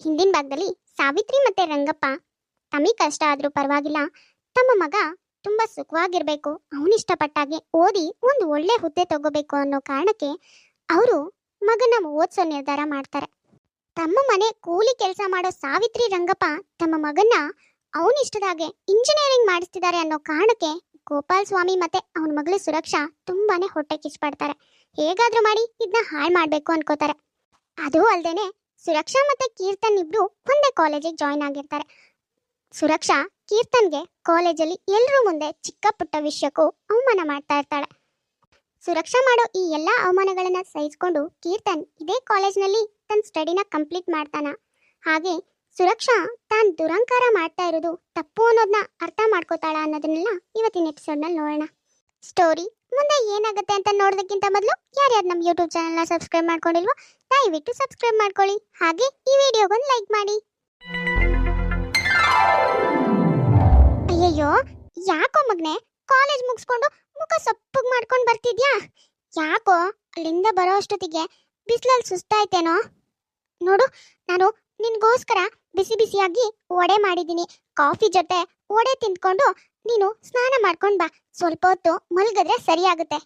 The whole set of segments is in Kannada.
ಹಿಂದಿನ ಭಾಗದಲ್ಲಿ ಸಾವಿತ್ರಿ ಮತ್ತೆ ರಂಗಪ್ಪ ತಮಗೆ ಕಷ್ಟ ಆದರೂ ಪರವಾಗಿಲ್ಲ. ತಮ್ಮ ಮಗ ತುಂಬಾ ಸುಖವಾಗಿರಬೇಕು. ಅವನಿಷ್ಟಪಟ್ಟಾಗೆ ಓದಿ ಒಂದು ಒಳ್ಳೆ ಹುದ್ದೆ ತಗೋಬೇಕು ಅನ್ನೋ ಕಾರಣಕ್ಕೆ ಅವರು ಮಗನ ಓದಿಸೋ ನಿರ್ಧಾರ ಮಾಡ್ತಾರೆ. ತಮ್ಮ ಮನೆ ಕೂಲಿ ಕೆಲಸ ಮಾಡೋ ಸಾವಿತ್ರಿ ರಂಗಪ್ಪ ತಮ್ಮ ಮಗನ್ನ ಅವನಿಷ್ಟದಾಗೆ ಇಂಜಿನಿಯರಿಂಗ್ ಮಾಡಿಸ್ತಿದ್ದಾರೆ ಅನ್ನೋ ಕಾರಣಕ್ಕೆ ಗೋಪಾಲ್ ಸ್ವಾಮಿ ಮತ್ತೆ ಅವನ ಮಗಳು ಸುರಕ್ಷಾ ತುಂಬಾನೇ ಹೊಟ್ಟೆ ಕಿಚ್ಪಡ್ತಾರೆ ಹೇಗಾದ್ರೂ ಮಾಡಿ ಇದನ್ನ ಹಾಳು ಮಾಡಬೇಕು ಅನ್ಕೋತಾರೆ. ಅದು ಅಲ್ದೇನೆ ಸುರಕ್ಷಾ ಮತ್ತೆ ಕೀರ್ತನ್ ಇಬ್ರು ಒಂದೇ ಕಾಲೇಜಿಗೆ ಜಾಯ್ನ್ ಆಗಿರ್ತಾರೆ. ಸುರಕ್ಷಾ ಕೀರ್ತನ್ಗೆ ಕಾಲೇಜಲ್ಲಿ ಎಲ್ಲರೂ ಮುಂದೆ ಚಿಕ್ಕ ಪುಟ್ಟ ವಿಷಯಕ್ಕೂ ಅವಮಾನ ಮಾಡ್ತಾ ಇರ್ತಾಳೆ. ಸುರಕ್ಷಾ ಮಾಡೋ ಈ ಎಲ್ಲ ಅವಮಾನಗಳನ್ನ ಸಹಿಸ್ಕೊಂಡು ಕೀರ್ತನ್ ಇದೇ ಕಾಲೇಜ್ನಲ್ಲಿ ತನ್ನ ಸ್ಟಡಿನ ಕಂಪ್ಲೀಟ್ ಮಾಡ್ತಾನ. ಹಾಗೆ ಸುರಕ್ಷಾ ತಾನು ದುರಂಕಾರ ಮಾಡ್ತಾ ಇರೋದು ತಪ್ಪು ಅನ್ನೋದನ್ನ ಅರ್ಥ ಮಾಡ್ಕೋತಾಳ ಅನ್ನೋದನ್ನೆಲ್ಲ ಇವತ್ತಿನ ಎಪಿಸೋಡ್ನಲ್ಲಿ ನೋಡೋಣ. ಸ್ಟೋರಿ ಮುಂದೆ ಏನಾಗುತ್ತೆ ಅಂತ ನೋಡೋದಕ್ಕಿಂತ ಮೊದಲು ಯಾರ್ಯಾರು ನಮ್ಮ ಯೂಟ್ಯೂಬ್ ಚಾನಲ್ನ ಸಬ್ಸ್ಕ್ರೈಬ್ ಮಾಡ್ಕೊಂಡಿಲ್ವೋ ದಯವಿಟ್ಟು ಸಬ್ಸ್ಕ್ರೈಬ್ ಮಾಡ್ಕೊಳ್ಳಿ. ಹಾಗೆ ಈ ವಿಡಿಯೋಗೊಂದು ಲೈಕ್ ಮಾಡಿ. ಅಯ್ಯಯ್ಯೋ, ಯಾಕೋ ಮಗ್ನೆ? ಕಾಲೇಜ್ ಮುಗಿಸ್ಕೊಂಡು ಮುಖ ಸಪ್ಪಗ್ ಮಾಡ್ಕೊಂಡು ಬರ್ತಿದ್ಯಾ? ಯಾಕೋ ಅಲ್ಲಿಂದ ಬರೋ ಅಷ್ಟೊತ್ತಿಗೆ ಬಿಸಿಲಲ್ಲಿ ಸುಸ್ತಾಯ್ತೇನೋ? ನೋಡು, ನಾನು ನಿನ್ಗೋಸ್ಕರ ಬಿಸಿ ಬಿಸಿಯಾಗಿ ವಡೆ ಮಾಡಿದ್ದೀನಿ. ಕಾಫಿ ಜೊತೆ ವಡೆ ತಿಂದ್ಕೊಂಡು ನೀನು ಸ್ನಾನ ಮಾಡ್ಕೊಂಡು ಬಾ. ಸ್ವಲ್ಪ ಹೊತ್ತು ಮಲಗಿದ್ರೆ ಸರಿಯಾಗುತ್ತೆ.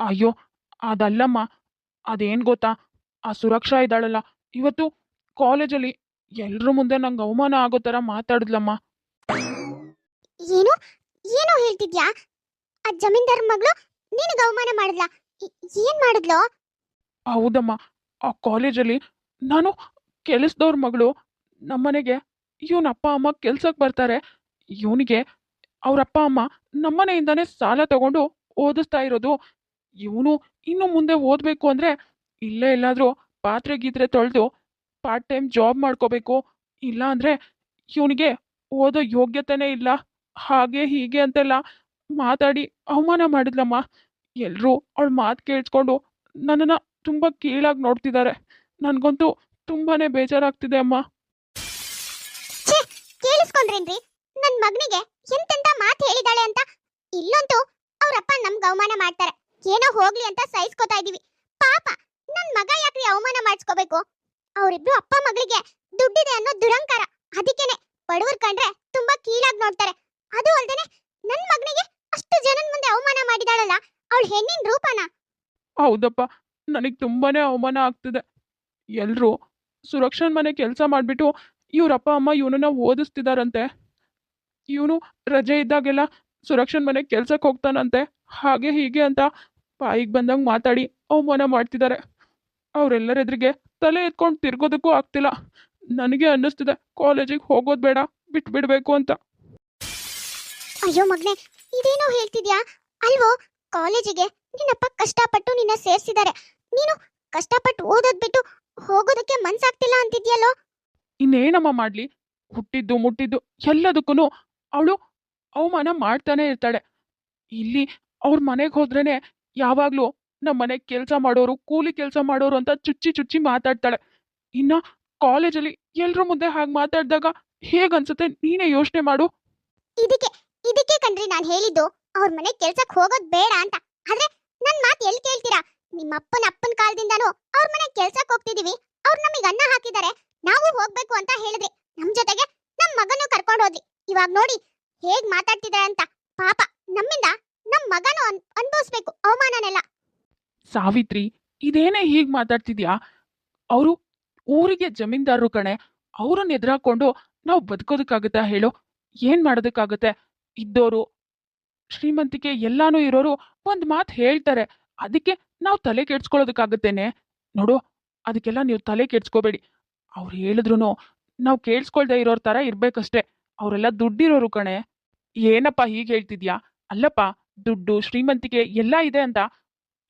ಅಯ್ಯೋ ಅದಲ್ಲಮ್ಮ. ಅದೇನ್ ಗೊತ್ತಾ? ಆ ಸುರಕ್ಷಾ ಇದ್ದಾಳಲ್ಲ. ಇವತ್ತು ಕಾಲೇಜಲ್ಲಿ ಎಲ್ರ ಮುಂದೆ ನಂಗೆ ಅವಮಾನ ಆಗೋ ಥರ ಮಾತಾಡಿದ್ಲಮ್ಮ. ಏನು? ಏನು ಹೇಳ್ತಿದ್ಯಾ? ಆ ಜಮೀನ್ದಾರ್ ಮಗಳು ನಿನಗೆ ಅವಮಾನ ಮಾಡಿದ್ಲಾ? ಏನ್ ಮಾಡಿದ್ಲೋ? ಹೌದಮ್ಮ. ಆ ಕಾಲೇಜಲ್ಲಿ ನಾನು ಕೆಲಸದವ್ರ ಮಗಳು ನಮ್ಮನೆಗೆ ಇವನ ಅಪ್ಪ ಅಮ್ಮ ಕೆಲ್ಸಕ್ಕೆ ಬರ್ತಾರೆ. ಇವನಿಗೆ ಅವ್ರ ಅಪ್ಪ ಅಮ್ಮ ನಮ್ಮನೆಯಿಂದನೇ ಸಾಲ ತಗೊಂಡು ಓದಿಸ್ತಾ ಇರೋದು. ಇವನು ಇನ್ನು ಮುಂದೆ ಓದಬೇಕು ಅಂದರೆ ಇಲ್ಲೇ ಎಲ್ಲಾದರೂ ಪಾತ್ರೆ ಗೀತ್ರೆ ತೊಳೆದು ಪಾರ್ಟ್ ಟೈಮ್ ಜಾಬ್ ಮಾಡ್ಕೋಬೇಕು. ಇಲ್ಲ ಅಂದರೆ ಇವನಿಗೆ ಓದೋ ಯೋಗ್ಯತೆನೇ ಇಲ್ಲ. ಹಾಗೆ ಹೀಗೆ ಅಂತೆಲ್ಲ ಮಾತಾಡಿ ಅವಮಾನ ಮಾಡಿದ್ಲಮ್ಮ. ಎಲ್ಲರೂ ಅವಳ ಮಾತು ಕೇಳಿಸ್ಕೊಂಡು ನನ್ನನ್ನು ತುಂಬ ಕೀಳಾಗಿ ನೋಡ್ತಿದ್ದಾರೆ ನನಗಂತೂ ತುಂಬಾ ಬೇಜಾರಾಗ್ತಿದೆ ಅಮ್ಮ. ಕೇಳಿಸ್ಕೊಂಡ್ರೇನ್ರಿ ನನ್ ಮಗನಿಗೆ ಎಂತೆಂತ ಮಾತು ಹೇಳಿದಾಳೆ ಅಂತ? ಇಲ್ಲಂತೂ ಅವ್ರಪ್ಪ ನಮ್ಗೆ ಅವಮಾನ ಮಾಡ್ತಾರೆ. ಏನೋ ಹೋಗ್ಲಿ ಅಂತ ಸಹಿಸ್ಕೊತಾ ಇದೀವಿ. ಪಾಪ, ನನ್ ಮಗ ಯಾಕ್ರಿ ಅವಮಾನ ಮಾಡಿಸ್ಕೋಬೇಕು? ಅವರಿಬ್ರು ಅಪ್ಪ ಮಗಳಿಗೆ ದುಡ್ಡಿದೆ ಅನ್ನೋ ದುರಂಕಾರ. ಅದಕ್ಕೇನೆ ಬಡವರು ಕಂಡ್ರೆ ತುಂಬಾ ಕೀಳಾಗಿ ನೋಡ್ತಾರೆ. ಅದು ಅಲ್ದೇನೆ ನನ್ ಮಗನಿಗೆ ಅಷ್ಟು ಜನನ್ ಮುಂದೆ ಅವಮಾನ ಮಾಡಿದಾಳಲ್ಲ, ಅವಳ ಹೆಣ್ಣಿನ ರೂಪನ? ಹೌದಪ್ಪ, ನನಗೆ ತುಂಬಾನೇ ಅವಮಾನ ಆಗ್ತಿದೆ. ಎಲ್ಲರೂ ಸುರಕ್ಷನ್ ಮನೆ ಕೆಲಸ ಮಾಡಿಬಿಟ್ಟು ಇವ್ರ ಅಪ್ಪ, ಅಮ್ಮ ಇವನನ್ನ ಓದಿಸ್ತಿದಾರಂತೆ. ಇವನು ರಜೆ ಇದ್ದಾಗೆಲ್ಲ ಸುರಕ್ಷನ್ ಮನೆಗೆ ಕೆಲ್ಸಕ್ಕೆ ಹೋಗ್ತಾನಂತೆ. ಹಾಗೆ ಹೀಗೆ ಅಂತ ಬಾಯಿಗೆ ಬಂದಂಗೆ ಮಾತಾಡಿ ಅವಮಾನ ಮಾಡ್ತಿದ್ದಾರೆ ಅವರೆಲ್ಲರ ಎದುರಿಗೆ ತಲೆ ಎತ್ಕೊಂಡು ತಿರ್ಗೋದಕ್ಕೂ ಆಗ್ತಿಲ್ಲ. ನನಗೆ ಅನ್ನಿಸ್ತಿದೆ ಕಾಲೇಜಿಗೆ ಹೋಗೋದು ಬೇಡ, ಬಿಟ್ಬಿಡ್ಬೇಕು ಅಂತ. ಅಯ್ಯೋ ಮಗ್ನೆ, ಇದೇನೋ ಹೇಳ್ತಿದ್ಯಾ? ಅಲ್ವೋ, ಕಾಲೇಜಿಗೆ ನಿನ್ನಪ್ಪ ಕಷ್ಟಪಟ್ಟು ನಿನ್ನ ಸೇರ್ಸಿದ್ದಾರೆ ನೀನು ಕಷ್ಟಪಟ್ಟು ಓದೋದ್ ಬಿಟ್ಟು ಹೋಗೋದಕ್ಕೆ ಮನ್ಸಾಗ್ತಿಲ್ಲ ಅಂತಿದ್ಯಲ್ಲೋ? ಇನ್ನೇನಮ್ಮ ಮಾಡಲಿ? ಹುಟ್ಟಿದ್ದು, ಮುಟ್ಟಿದ್ದು ಎಲ್ಲದಕ್ಕೂ ಅವಳು ಅವಮಾನ ಮಾಡ್ತಾನೆ ಇರ್ತಾಳೆ. ಇಲ್ಲಿ ಅವ್ರ ಮನೆಗೆ ಹೋದ್ರೇನೆ ಯಾವಾಗಲೂ ನಮ್ಮ ಮನೆಗೆ ಕೆಲಸ ಮಾಡೋರು, ಕೂಲಿ ಕೆಲಸ ಮಾಡೋರು ಅಂತ ಚುಚ್ಚಿ ಚುಚ್ಚಿ ಮಾತಾಡ್ತಾಳೆ. ಇನ್ನ ಕಾಲೇಜಲ್ಲಿ ಎಲ್ರ ಮುಂದೆ ಹಾಗೆ ಮಾತಾಡಿದಾಗ ಹೇಗನ್ಸುತ್ತೆ ನೀನೇ ಯೋಚನೆ ಮಾಡು. ಇದಕ್ಕೆ ಇದಕ್ಕೆ ಕಣ್ರಿ ನಾನು ಹೇಳಿದ್ದು, ಅವ್ರ ಮನೆ ಕೆಲ್ಸಕ್ಕೆ ಹೋಗೋದ್ ಬೇಡ ಅಂತ. ಆದ್ರೆ ನನ್ ಮಾತ್ ಎಲ್ಲಿ ಕೇಳ್ತೀರಾ? ನಿಮ್ಮ ಅಪ್ಪನ ಅಪ್ಪನ ಕಾಲದಿಂದನೂ ಅವ್ರ ಮನೆ ಕೆಲ್ಸಕ್ಕೆ ಹೋಗ್ತಿದೀವಿ. ಅವ್ರು ನಮಗೆ ಅನ್ನ ಹಾಕಿದ್ದಾರೆ. ನಾವು ಹೋಗ್ಬೇಕು ಅಂತ ಹೇಳಿದ್ರಿ. ನಮ್ ಜೊತೆಗೆ ನಮ್ ಮಗನೂ ಕರ್ಕೊಂಡು ಹೋದ್ರಿ ಇವಾಗ ನೋಡಿ ಹೇಗ್ ಮಾತಾಡ್ತಿದ್ದಾರೆ ಅಂತ. ಪಾಪ, ನಮ್ಮಿಂದ ನಮ್ ಮಗನು ಅನ್, ಅನ್ಭವಿಸ್ಬೇಕು ಅವಮಾನನೆಲ್ಲ. ಸಾವಿತ್ರಿ, ಇದೇನೇ ಹೀಗ್ ಮಾತಾಡ್ತಿದ್ಯಾ? ಅವರು ಊರಿಗೆ ಜಮೀನ್ದಾರರು ಕಣೆ, ಅವ್ರನ್ನ ಎದುರಾಕೊಂಡು ನಾವು ಬದುಕೋದಕ್ಕಾಗುತ್ತಾ ಹೇಳು? ಏನ್ ಮಾಡೋದಕ್ಕಾಗುತ್ತೆ? ಇದ್ದೋರು, ಶ್ರೀಮಂತಿಕೆ ಎಲ್ಲಾನು ಇರೋರು ಒಂದ್ ಮಾತು ಹೇಳ್ತಾರೆ. ಅದಕ್ಕೆ ನಾವು ತಲೆ ಕೆಡ್ಸ್ಕೊಳ್ಳೋದಕ್ಕಾಗುತ್ತೇನೆ? ನೋಡು, ಅದಕ್ಕೆಲ್ಲ ನೀವು ತಲೆ ಕೆಡ್ಸ್ಕೋಬೇಡಿ. ಅವ್ರು ಹೇಳಿದ್ರು ನಾವು ಕೇಳಿಸ್ಕೊಳ್ದೆ ಇರೋರ್ ಥರ ಇರ್ಬೇಕಷ್ಟೇ. ಅವರೆಲ್ಲ ದುಡ್ಡಿರೋರು ಕಣೆ. ಏನಪ್ಪ ಹೀಗೆ ಹೇಳ್ತಿದ್ಯಾ? ಅಲ್ಲಪ್ಪ, ದುಡ್ಡು, ಶ್ರೀಮಂತಿಕೆ ಎಲ್ಲ ಇದೆ ಅಂತ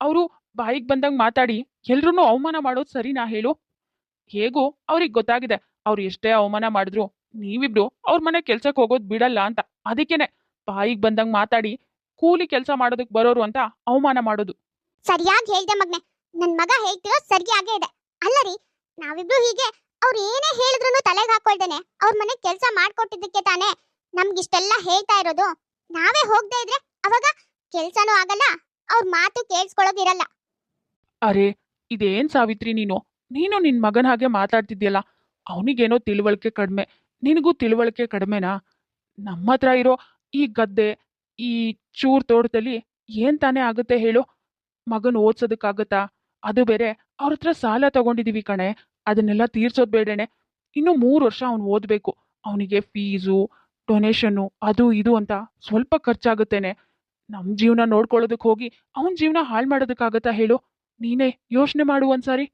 ಅವರು ಬಾಯಿಗೆ ಬಂದಂಗೆ ಮಾತಾಡಿ ಎಲ್ರೂ ಅವಮಾನ ಮಾಡೋದು ಸರಿನಾ ಹೇಳು? ಹೇಗೂ ಅವ್ರಿಗೆ ಗೊತ್ತಾಗಿದೆ. ಅವ್ರು ಎಷ್ಟೇ ಅವಮಾನ ಮಾಡಿದ್ರು ನೀವಿಬ್ರು ಅವ್ರ ಮನೆ ಕೆಲ್ಸಕ್ಕೆ ಹೋಗೋದು ಬಿಡಲ್ಲ ಅಂತ. ಅದಕ್ಕೇನೆ ಬಾಯಿಗೆ ಬಂದಂಗೆ ಮಾತಾಡಿ ಕೂಲಿ ಕೆಲಸ ಮಾಡೋದಕ್ಕೆ ಬರೋರು ಅಂತ ಅವಮಾನ ಮಾಡೋದು. ಸರಿಯಾಗಿ ಹೇಳ್ದೆ ಮಗ್ನೆ. ನನ್ ಮಗ ಹೇಳ್ತಿರೋ ಸರಿಯಾಗೇ ಇದೆ. ಅಲ್ಲ ರೀ, ನಾವಿಬ್ರು ಹೀಗೆ ಅವ್ರು ಏನೇ ಹೇಳಿದ್ರು ತಲೆಗೆ ಹಾಕೊಳ್ದೇನೆ. ಅವ್ರ ಮನೆ ಕೆಲಸ ಮಾಡ್ಕೊಟ್ಟಿದ್ದಕ್ಕೆ ತಾನೇ ನಮ್ಗಿಷ್ಟೆಲ್ಲ ಹೇಳ್ತಾ ಇರೋದು. ನಾವೇ ಹೋಗದೆ ಇದ್ರೆ ಅವಾಗ ಕೆಲ್ಸನೂ ಆಗಲ್ಲ, ಅವ್ರ ಮಾತು ಕೇಳಿಸ್ಕೊಳ್ಳೋದಿರಲ್ಲ ಅರೆ, ಇದೇನ್ ಸಾವಿತ್ರಿ ನೀನು? ನೀನು ನಿನ್ ಮಗನ ಹಾಗೆ ಮಾತಾಡ್ತಿದ್ಯಲ್ಲ, ಅವನಿಗೇನೋ ತಿಳುವಳಿಕೆ ಕಡಿಮೆ. ನಿನಗೂ ತಿಳುವಳಿಕೆ ಕಡಿಮೆನಾ? ನಮ್ಮ ಹತ್ರ ಇರೋ ಈ ಗದ್ದೆ, ಈ ಚೂರ್ ತೋಟದಲ್ಲಿ ಏನ್ ತಾನೇ ಆಗುತ್ತೆ ಹೇಳು? ಮಗನ್ ಓದ್ಸೋದಕ್ಕಾಗತ್ತಾ? ಅದು ಬೇರೆ, ಅವ್ರ ಹತ್ರ ಸಾಲ ತಗೊಂಡಿದೀವಿ ಕಣೆ. ಅದನ್ನೆಲ್ಲ ತೀರ್ಸೋದ್ ಬೇಡನೆ ಇನ್ನು ಮೂರು ವರ್ಷ ಅವ್ನು ಓದ್ಬೇಕು. ಅವನಿಗೆ ಫೀಸು ಡೊನೇಷನ್ನು ಅದು ಇದು ಅಂತ ಸ್ವಲ್ಪ ಖರ್ಚಾಗುತ್ತೇನೆ. ನಮ್ಮ ಜೀವನ ನೋಡ್ಕೊಳ್ಳೋದಕ್ಕೆ ಹೋಗಿ ಅವನ ಜೀವನ ಹಾಳು ಮಾಡೋದಕ್ಕಾಗತ್ತಾ ಹೇಳು? ನೀನೇ ಯೋಚನೆ ಮಾಡು ಒಂದ್ಸಾರಿ.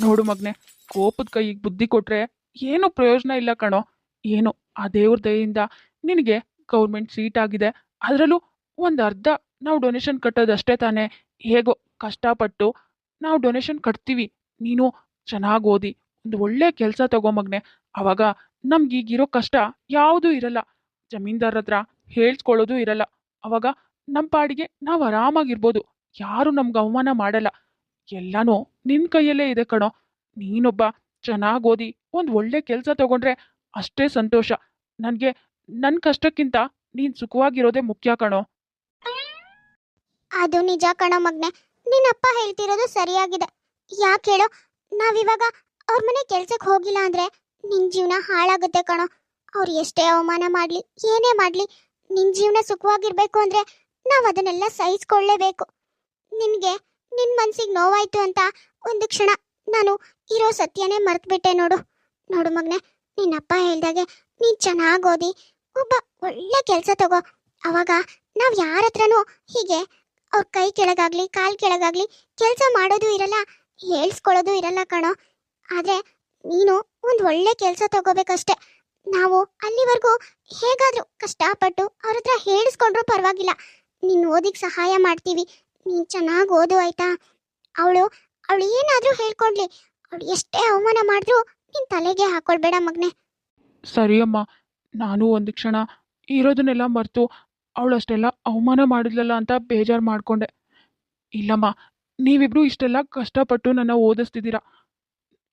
ನೋಡು ಮಗ್ನೆ, ಕೋಪದ ಕೈಗೆ ಬುದ್ಧಿ ಕೊಟ್ರೆ ಏನು ಪ್ರಯೋಜನ ಇಲ್ಲ ಕಣೋ. ಏನು, ಆ ದೇವ್ರ ದಯೆಯಿಂದ ನಿನಗೆ ಗೌರ್ಮೆಂಟ್ ಸೀಟ್ ಆಗಿದೆ. ಅದರಲ್ಲೂ ಒಂದು ಅರ್ಧ ನಾವು ಡೊನೇಷನ್ ಕಟ್ಟೋದಷ್ಟೇ ತಾನೇ. ಹೇಗೋ ಕಷ್ಟಪಟ್ಟು ನಾವು ಡೊನೇಷನ್ ಕಟ್ತೀವಿ. ನೀನು ಚೆನ್ನಾಗಿ ಓದಿ ಒಂದು ಒಳ್ಳೆ ಕೆಲಸ ತಗೊಂಬಗ್ನೆ ಅವಾಗ ನಮ್ಗೀಗಿರೋ ಕಷ್ಟ ಯಾವುದೂ ಇರಲ್ಲ. ಜಮೀನ್ದಾರ ಹತ್ರ ಹೇಳ್ಸ್ಕೊಳ್ಳೋದು ಇರಲ್ಲ. ಅವಾಗ ನಮ್ಮ ಪಾಡಿಗೆ ನಾವು ಆರಾಮಾಗಿರ್ಬೋದು. ಯಾರು ನಮ್ಗೆ ಅವಮಾನ ಮಾಡಲ್ಲ. ಎಲ್ಲನೂ ನಿನ್ನ ಕೈಯಲ್ಲೇ ಇದೆ ಕಣೋ. ನೀನೊಬ್ಬ ಚೆನ್ನಾಗಿ ಓದಿ ಒಂದು ಒಳ್ಳೆ ಕೆಲಸ ತಗೊಂಡ್ರೆ ಅಷ್ಟೇ ಸಂತೋಷ. ನನಗೆ ನನ್ನ ಕಷ್ಟಕ್ಕಿಂತ ನೀನು ಸುಖವಾಗಿರೋದೇ ಮುಖ್ಯ ಕಣೋ. ಅದು ನಿಜ ಕಣೋ ಮಗ್ನೆ. ನಿನ್ನಪ್ಪ ಹೇಳ್ತಿರೋದು ಸರಿಯಾಗಿದೆ. ಯಾಕೆ ಹೇಳು? ನಾವಿವಾಗ ಅವ್ರ ಮನೆ ಕೆಲ್ಸಕ್ಕೆ ಹೋಗಿಲ್ಲ ಅಂದ್ರೆ ನಿನ್ ಜೀವನ ಹಾಳಾಗುತ್ತೆ ಕಣೋ. ಅವ್ರು ಎಷ್ಟೇ ಅವಮಾನ ಮಾಡ್ಲಿ, ಏನೇ ಮಾಡ್ಲಿ, ನಿನ್ ಜೀವನ ಸುಖವಾಗಿರ್ಬೇಕು ಅಂದ್ರೆ ನಾವ್ ಅದನ್ನೆಲ್ಲ ಸಹಿಸ್ಕೊಳ್ಳೇಬೇಕು. ನಿನ್ಗೆ ನಿನ್ ಮನ್ಸಿಗೆ ನೋವಾಯ್ತು ಅಂತ ಒಂದು ಕ್ಷಣ ನಾನು ಇರೋ ಸತ್ಯನೇ ಮರ್ತ್ಬಿಟ್ಟೆ ನೋಡು. ನೋಡು ಮಗ್ನೆ ನಿನ್ನಪ್ಪ ಹೇಳ್ದಾಗೆ ನೀನ್ ಚೆನ್ನಾಗಿ ಓದಿ, ಒಬ್ಬ ಒಳ್ಳೆ ಕೆಲಸ ತಗೋ. ಅವಾಗ ನಾವ್ ಯಾರ ಹತ್ರನೂ ಹೀಗೆ ಅವ್ರ ಕೈ ಕೆಳಗಾಗ್ಲಿ, ಕಾಲ್ ಕೆಳಗಾಗ್ಲಿ ಕೆಲಸ ಮಾಡೋದು ಇರಲ್ಲ. ಹೇಳ್ಸ್ಕೊಳ್ಳೋದು ಇರಲ್ಲ ಕಣೋ. ಆದ್ರೆ ನೀನು ಒಂದ್ ಒಳ್ಳೆ ಕೆಲಸ ತಗೋಬೇಕಷ್ಟೆ. ನಾವು ಅಲ್ಲಿವರೆಗೂ ಹೇಗಾದರೂ ಕಷ್ಟಪಟ್ಟು ಅವ್ರ ಹತ್ರ ಹೇಳಿಸ್ಕೊಂಡ್ರು ಪರವಾಗಿಲ್ಲ. ನೀನ್ ಓದಿಗೆ ಸಹಾಯ ಮಾಡ್ತೀವಿ. ನೀನ್ ಚೆನ್ನಾಗಿ ಓದು ಆಯ್ತಾ? ಅವಳು ಅವಳು ಏನಾದ್ರೂ ಹೇಳ್ಕೊಡ್ಲಿ. ಅವಳು ಎಷ್ಟೇ ಅವಮಾನ ಮಾಡಿದ್ರು ನಿನ್ ತಲೆಗೆ ಹಾಕೊಳ್ಬೇಡ ಮಗ್ನೆ. ಸರಿಯಮ್ಮ ನಾನು ಒಂದು ಕ್ಷಣ ಇರೋದನ್ನೆಲ್ಲ ಮರೆತು ಅವಳಷ್ಟೆಲ್ಲ ಅವಮಾನ ಮಾಡಿದ್ಲಲ್ಲ ಅಂತ ಬೇಜಾರು ಮಾಡ್ಕೊಂಡೆ. ಇಲ್ಲಮ್ಮ ನೀವಿಬ್ರು ಇಷ್ಟೆಲ್ಲ ಕಷ್ಟಪಟ್ಟು ನನ್ನ ಓದಿಸ್ತಿದ್ದೀರಾ?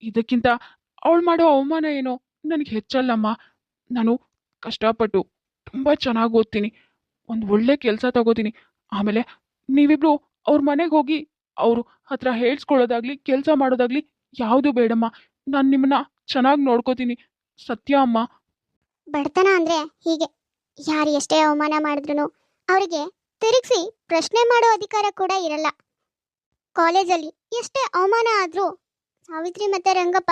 ಇದಕ್ಕಿಂತ ಅವಳು ಮಾಡೋ ಅವಮಾನ ಏನೋ? ನನಗೆ ಹೆಚ್ಚಲ್ಲಮ್ಮ. ನಾನು ಕಷ್ಟಪಟ್ಟು ತುಂಬ ಚೆನ್ನಾಗಿ ಓದ್ತೀನಿ. ಒಂದು ಒಳ್ಳೆ ಕೆಲಸ ತಗೋತೀನಿ. ಆಮೇಲೆ ನೀವಿಬ್ರು ಅವ್ರ ಮನೆಗೆ ಹೋಗಿ ಅವರು ಹತ್ರ ಹೇಳ್ಸ್ಕೊಳ್ಳೋದಾಗ್ಲಿ, ಕೆಲಸ ಮಾಡೋದಾಗ್ಲಿ ಯಾವುದು ಬೇಡಮ್ಮ. ನಾನು ನಿಮ್ಮನ್ನ ಚೆನ್ನಾಗಿ ನೋಡ್ಕೋತೀನಿ. ಸತ್ಯ ಅಮ್ಮ. ಬಡತನ ಅಂದ್ರೆ ಹೀಗೆ. ಯಾರು ಎಷ್ಟೇ ಅವಮಾನ ಮಾಡಿದ್ರು ಅವರಿಗೆ ತಿರುಗಿಸಿ ಪ್ರಶ್ನೆ ಮಾಡೋ ಅಧಿಕಾರ ಕೂಡ ಇರಲ್ಲ. ಕಾಲೇಜಲ್ಲಿ ಎಷ್ಟೇ ಅವಮಾನ ಆದರೂ ಸಾವಿತ್ರಿ ಮತ್ತೆ ರಂಗಪ್ಪ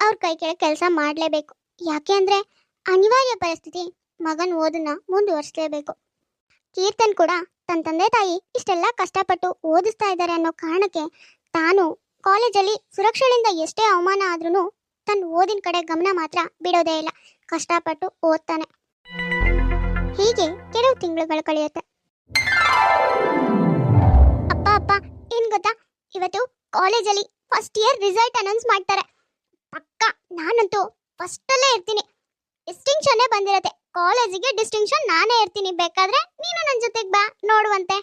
ಅವ್ರ ಕೈ ಕೆಳ ಕೆಲಸ ಮಾಡಲೇಬೇಕು. ಯಾಕೆ ಅಂದರೆ ಅನಿವಾರ್ಯ ಪರಿಸ್ಥಿತಿ, ಮಗನ ಓದನ್ನ ಮುಂದುವರಿಸಲೇಬೇಕು. ಕೀರ್ತನ್ ಕೂಡ ತನ್ನ ತಂದೆ ತಾಯಿ ಇಷ್ಟೆಲ್ಲ ಕಷ್ಟಪಟ್ಟು ಓದಿಸ್ತಾ ಇದ್ದಾರೆ ಅನ್ನೋ ಕಾರಣಕ್ಕೆ ತಾನು ಕಾಲೇಜಲ್ಲಿ ಸುರಕ್ಷಣೆಯಿಂದ ಎಷ್ಟೇ ಅವಮಾನ ಆದ್ರೂ ತನ್ನ ಓದಿನ ಕಡೆ ಗಮನ ಮಾತ್ರ ಬಿಡೋದೇ ಇಲ್ಲ. ಕಷ್ಟಪಟ್ಟು ಓದ್ತಾನೆ. ಹೀಗೆ ಕೆಲವು ತಿಂಗಳುಗಳು ಕಳೆಯುತ್ತೆ. ಇವತ್ತು ಕಾಲೇಜಲ್ಲಿ ಫಸ್ಟ್ ಇಯರ್ ರಿಸಲ್ಟ್ ಅನೌನ್ಸ್ ಮಾಡ್ತಾರೆ. ಪಕ್ಕ ನಾನಂತೂ ಫಸ್ಟ್ ಅಲ್ಲೇ ಇರ್ತೀನಿ. ಡಿಸ್ಟಿಂಕ್ಷನ್ನೇ ಬಂದಿರತ್ತೆ. ಕಾಲೇಜಿಗೆ ಡಿಸ್ಟಿಂಕ್ಷನ್ ನಾನೇ ಇರ್ತೀನಿ. ಬೇಕಾದ್ರೆ ನೀನು ನನ್ನ ಜೊತೆಗೆ ಬಾ ನೋಡುವಂತೆ.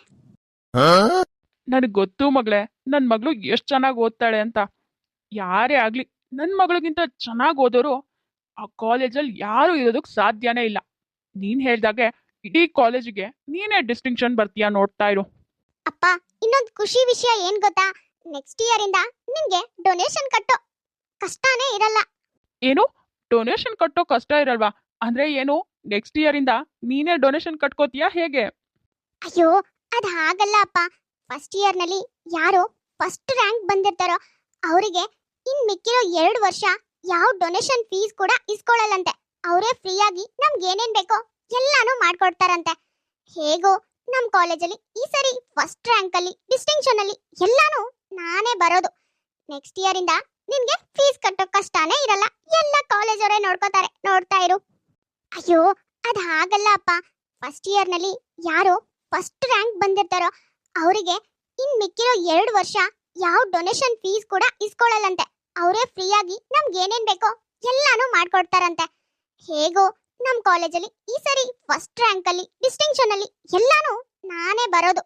ನನಗೆ ಗೊತ್ತು ಮಗಳೇ ನನ್ನ ಮಗಳು ಎಷ್ಟು ಚೆನ್ನಾಗಿ ಓದ್ತಾಳೆ ಅಂತ. ಯಾರೇ ಆಗಲಿ ನನ್ನ ಮಗಳಿಗಿಂತ ಚೆನ್ನಾಗಿ ಓದೋರು ಆ ಕಾಲೇಜಲ್ಲಿ ಯಾರು ಇರೋದಕ್ಕೆ ಸಾಧ್ಯನೇ ಇಲ್ಲ. ನೀನು ಹೇಳ್ದಾಗೆ ಇಡೀ ಕಾಲೇಜಿಗೆ ನೀನೇ ಡಿಸ್ಟಿಂಕ್ಷನ್ ಬರ್ತೀಯಾ ನೋಡ್ತಾ ಇರು. ಅಪ್ಪ ಇನ್ನೊಂದು ಖುಷಿ ವಿಷಯ ಏನ್ ಗೊತ್ತಾ? ನೆಕ್ಸ್ಟ್ ಇಯರ್ ಇಂದ ನಿಮ್ಗೆ ಡೊನೇಷನ್ ಕಟ್ಟೋ ಕಷ್ಟನೇ ಇರಲ್ಲ. ಏನು? ಡೊನೇಷನ್ ಕಟ್ಟೋ ಕಷ್ಟ ಇರಲ್ವಾ? ಅಂದ್ರೆ ಏನು? ನೆಕ್ಸ್ಟ್ ಇಯರ್ ಇಂದ ನೀನೇ ಡೊನೇಷನ್ ಕಟ್ಕೋತೀಯಾ ಹೇಗೆ? ಅಯ್ಯೋ ಅದ್ ಹಾಗಲ್ಲ ಅಪ್ಪ. ಫಸ್ಟ್ ಇಯರ್ನಲ್ಲಿ ಯಾರು ಫಸ್ಟ್ ರ್ಯಾಂಕ್ ಬಂದಿರ್ತಾರೋ ಅವರಿಗೆ ಇನ್ ಮಿಕ್ಕಿರೋ ಎರಡು ವರ್ಷ ಯಾವ ಡೊನೇಷನ್ ಫೀಸ್ ಕೂಡ ಇಸ್ಕೊಳ್ಳಲ್ಲಂತೆ ಅವರೇ ಫ್ರೀಯಾಗಿ ನಮ್ಗೆ ಏನೇನ್ ಬೇಕೋ ಎಲ್ಲಾನು ಮಾಡ್ಕೊಡ್ತಾರಂತೆ. ಹೇಗೋ ನಮ್ ಕಾಲೇಜಲ್ಲಿ ಈ ಸರಿ ಫಸ್ಟ್ ರ್ಯಾಂಕ್ ಅಲ್ಲಿ ಡಿಸ್ಟಿಂಕ್ಷನ್ ಅಲ್ಲಿ ಎಲ್ಲಾನು ನಾನೇ ಬರೋದು. ನೆಕ್ಸ್ಟ್ ಇಯರ್ ಇಂದ ನಿನ್ಗೆ ಫೀಸ್ ಕಟ್ಟೋ ಕಷ್ಟನೇ ಇರಲ್ಲ. ಎಲ್ಲ ಕಾಲೇಜ್ ಅವರೇ ನೋಡ್ಕೋತಾರೆ. ನೋಡ್ತಾ ಇರು. ಅಯ್ಯೋ, ಅದ್ ಹಾಗಲ್ಲ ಅಪ್ಪ. ಫಸ್ಟ್ ಇಯರ್ನಲ್ಲಿ ಯಾರು ಫಸ್ಟ್ ರ್ಯಾಂಕ್ ಬಂದಿರ್ತಾರೋ, ಅವರಿಗೆ ಇನ್ ಮಿಕ್ಕಿರೋ ಎರಡು ವರ್ಷ ಯಾವ ಡೊನೇಷನ್ ಫೀಸ್ ಕೂಡ ಇಸ್ಕೊಳ್ಳಲ್ಲಂತೆ ಅವರೇ ಫ್ರೀಯಾಗಿ ನಮ್ಗೆ ಏನೇನ್ ಬೇಕೋ ಎಲ್ಲಾನು ಮಾಡ್ಕೊಡ್ತಾರಂತೆ. ಹೇಗೋ ನಮ್ ಕಾಲೇಜಲ್ಲಿ ಈ ಸರಿ ಫಸ್ಟ್ ರ್ಯಾಂಕ್ ಅಲ್ಲಿ ಡಿಸ್ಟಿಂಕ್ಷನ್ ಅಲ್ಲಿ ಎಲ್ಲಾನು ನಾನೇ ಬರೋದು.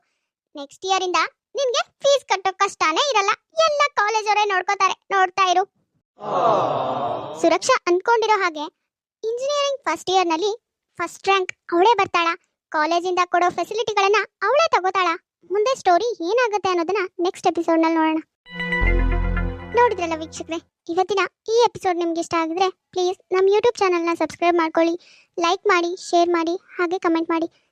ನೆಕ್ಸ್ಟ್ ಇಯರ್ ಇಂದ ನಿನ್ಗೆ ಫೀಸ್ ಕಟ್ಟೋ ಕಷ್ಟನೇ ಇರಲ್ಲ. ಎಲ್ಲ ಕಾಲೇಜ್ ಅವರೇ ನೋಡ್ಕೋತಾರೆ. ನೋಡ್ತಾ ಇರು. ಸುರಕ್ಷಾ ಅನ್ಕೊಂಡಿರೋ ಹಾಗೆ ಇಂಜಿನಿಯರಿಂಗ್ ಫಸ್ಟ್ ಇಯರ್ನಲ್ಲಿ ಫಸ್ಟ್ ರ್ಯಾಂಕ್ ಅವಳೇ ಬರ್ತಾಳ. ಕಾಲೇಜಿಂದ ಕೊಡೋ ಫೆಸಿಲಿಟಿಗಳನ್ನ ಅವಳೇ ತಗೋತಾಳ. ಮುಂದೆ ಸ್ಟೋರಿ ಏನಾಗುತ್ತೆ ಅನ್ನೋದನ್ನ ನೆಕ್ಸ್ಟ್ ಎಪಿಸೋಡ್ನಲ್ಲಿ ನೋಡೋಣ. ನೋಡಿದ್ರಲ್ಲ ವೀಕ್ಷಕರೇ, ಇವತ್ತಿನ ಈ ಎಪಿಸೋಡ್ ನಿಮ್ಗೆ ಇಷ್ಟ ಆಗಿದ್ರೆ ಪ್ಲೀಸ್ ನಮ್ಮ ಯೂಟ್ಯೂಬ್ ಚಾನಲ್ನ ಸಬ್ಸ್ಕ್ರೈಬ್ ಮಾಡ್ಕೊಳ್ಳಿ. ಲೈಕ್ ಮಾಡಿ ಶೇರ್ ಮಾಡಿ, ಹಾಗೆ ಕಮೆಂಟ್ ಮಾಡಿ.